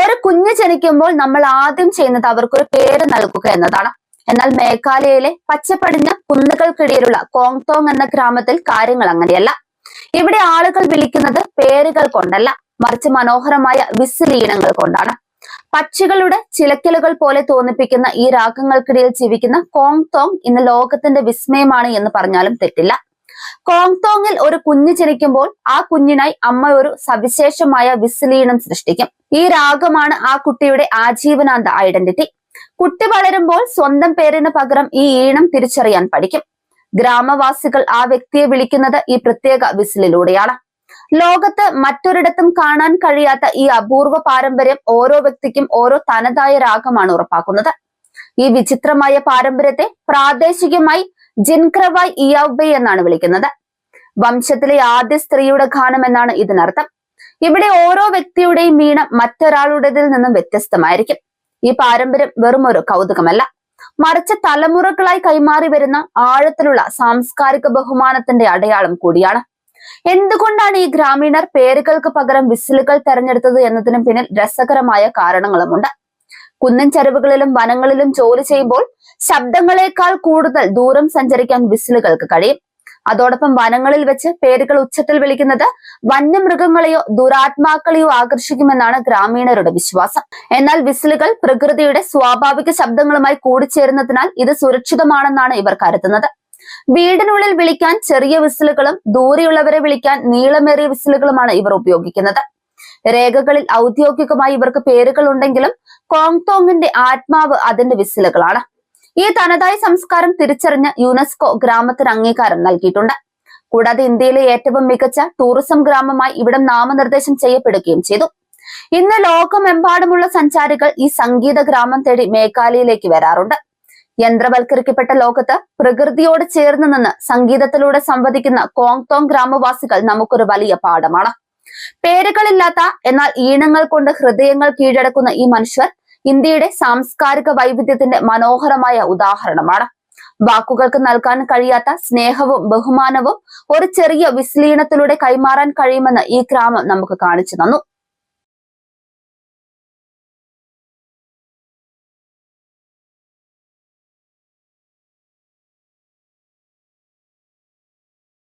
ഒരു കുഞ്ഞ് ജനിക്കുമ്പോൾ നമ്മൾ ആദ്യം ചെയ്യുന്നത് അവർക്കൊരു പേര് നൽകുക എന്നതാണ്. എന്നാൽ മേഘാലയയിലെ പച്ചപ്പടിഞ്ഞ കുന്നുകൾക്കിടയിലുള്ള കോങ്തോങ് എന്ന ഗ്രാമത്തിൽ കാര്യങ്ങൾ അങ്ങനെയല്ല. ഇവിടെ ആളുകൾ വിളിക്കുന്നത് പേരുകൾ കൊണ്ടല്ല മറിച്ച് മനോഹരമായ വിസിലീനങ്ങൾ കൊണ്ടാണ്. പക്ഷികളുടെ ചിലക്കലുകൾ പോലെ തോന്നിപ്പിക്കുന്ന ഈ രാഗങ്ങൾക്കിടയിൽ ജീവിക്കുന്ന കോങ്തോങ് ഇന്ന് ലോകത്തിന്റെ വിസ്മയമാണ് എന്ന് പറഞ്ഞാലും തെറ്റില്ല. കോങ്തോങ്ങിൽ ഒരു കുഞ്ഞ് ജനിക്കുമ്പോൾ ആ കുഞ്ഞിനായി അമ്മ ഒരു സവിശേഷമായ വിസ്ലീണം സൃഷ്ടിക്കും. ഈ രാഗമാണ് ആ കുട്ടിയുടെ ആജീവനാന്ത ഐഡന്റിറ്റി. കുട്ടി വളരുമ്പോൾ സ്വന്തം പേരിന് പകരം ഈ ഈണം തിരിച്ചറിയാൻ പഠിക്കും. ഗ്രാമവാസികൾ ആ വ്യക്തിയെ വിളിക്കുന്നത് ഈ പ്രത്യേക വിസിലിലൂടെയാണ്. ലോകത്ത് മറ്റൊരിടത്തും കാണാൻ കഴിയാത്ത ഈ അപൂർവ പാരമ്പര്യം ഓരോ വ്യക്തിക്കും ഓരോ തനതായ രാഗമാണ് ഉറപ്പാക്കുന്നത്. ഈ വിചിത്രമായ പാരമ്പര്യത്തെ പ്രാദേശികമായി ജിൻക്രവായ് ഇയാബെ എന്നാണ് വിളിക്കുന്നത്. വംശത്തിലെ ആദ്യ സ്ത്രീയുടെ ഗാനം എന്നാണ് ഇതിനർത്ഥം. ഇവിടെ ഓരോ വ്യക്തിയുടെയും വീണം മറ്റൊരാളുടേതിൽ നിന്നും വ്യത്യസ്തമായിരിക്കും. ഈ പാരമ്പര്യം വെറും ഒരു കൗതുകമല്ല. മറിച്ച് തലമുറകളായി കൈമാറി വരുന്ന ആഴത്തിലുള്ള സാംസ്കാരിക ബഹുമാനത്തിന്റെ അടയാളം കൂടിയാണ്. എന്തുകൊണ്ടാണ് ഈ ഗ്രാമീണർ പേരുകൾക്ക് പകരം വിസിലുകൾ തെരഞ്ഞെടുത്തത് എന്നതിനും പിന്നിൽ രസകരമായ കാരണങ്ങളുമുണ്ട്. കുന്നൻ ചരിവുകളിലും വനങ്ങളിലും ജോലി ചെയ്യുമ്പോൾ ശബ്ദങ്ങളെക്കാൾ കൂടുതൽ ദൂരം സഞ്ചരിക്കാൻ വിസിലുകൾക്ക് കഴിയും. അതോടൊപ്പം വനങ്ങളിൽ വെച്ച് പേരുകൾ ഉച്ചത്തിൽ വിളിക്കുന്നത് വന്യമൃഗങ്ങളെയോ ദുരാത്മാക്കളെയോ ആകർഷിക്കുമെന്നാണ് ഗ്രാമീണരുടെ വിശ്വാസം. എന്നാൽ വിസിലുകൾ പ്രകൃതിയുടെ സ്വാഭാവിക ശബ്ദങ്ങളുമായി കൂടിച്ചേരുന്നതിനാൽ ഇത് സുരക്ഷിതമാണെന്നാണ് ഇവർ കരുതുന്നത്. വീടിനുള്ളിൽ വിളിക്കാൻ ചെറിയ വിസിലുകളും ദൂരെയുള്ളവരെ വിളിക്കാൻ നീളമേറിയ വിസിലുകളുമാണ് ഇവർ ഉപയോഗിക്കുന്നത്. രേഖകളിൽ ഔദ്യോഗികമായി ഇവർക്ക് പേരുകൾ ഉണ്ടെങ്കിലും കോങ്തോങ്ങിന്റെ ആത്മാവ് അതിന്റെ വിസിലുകളാണ്. ഈ തനതായ സംസ്കാരം തിരിച്ചറിഞ്ഞ് യുനെസ്കോ ഗ്രാമത്തിന് അംഗീകാരം നൽകിയിട്ടുണ്ട്. കൂടാതെ ഇന്ത്യയിലെ ഏറ്റവും മികച്ച ടൂറിസം ഗ്രാമമായി ഇവിടം നാമനിർദ്ദേശം ചെയ്യപ്പെടുകയും ചെയ്തു. ഇന്ന് ലോകമെമ്പാടുമുള്ള സഞ്ചാരികൾ ഈ സംഗീത ഗ്രാമം തേടി മേഘാലയയിലേക്ക് വരാറുണ്ട്. യന്ത്രവൽക്കരിക്കപ്പെട്ട ലോകത്ത് പ്രകൃതിയോട് ചേർന്ന് നിന്ന് സംഗീതത്തിലൂടെ സംവദിക്കുന്ന കോങ്തോങ് ഗ്രാമവാസികൾ നമുക്കൊരു വലിയ പാഠമാണ്. പേരുകളില്ലാത്ത എന്നാൽ ഈണങ്ങൾ കൊണ്ട് ഹൃദയങ്ങൾ കീഴടക്കുന്ന ഈ മനുഷ്യർ ഇന്ത്യയുടെ സാംസ്കാരിക വൈവിധ്യത്തിന്റെ മനോഹരമായ ഉദാഹരണമാണ്. വാക്കുകൾക്ക് നൽകാൻ കഴിയാത്ത സ്നേഹവും ബഹുമാനവും ഒരു ചെറിയ വിസ്ലീനത്തിലൂടെ കൈമാറാൻ കഴിയുമെന്ന് ഈ ഗ്രാമം നമുക്ക് കാണിച്ചു തന്നു.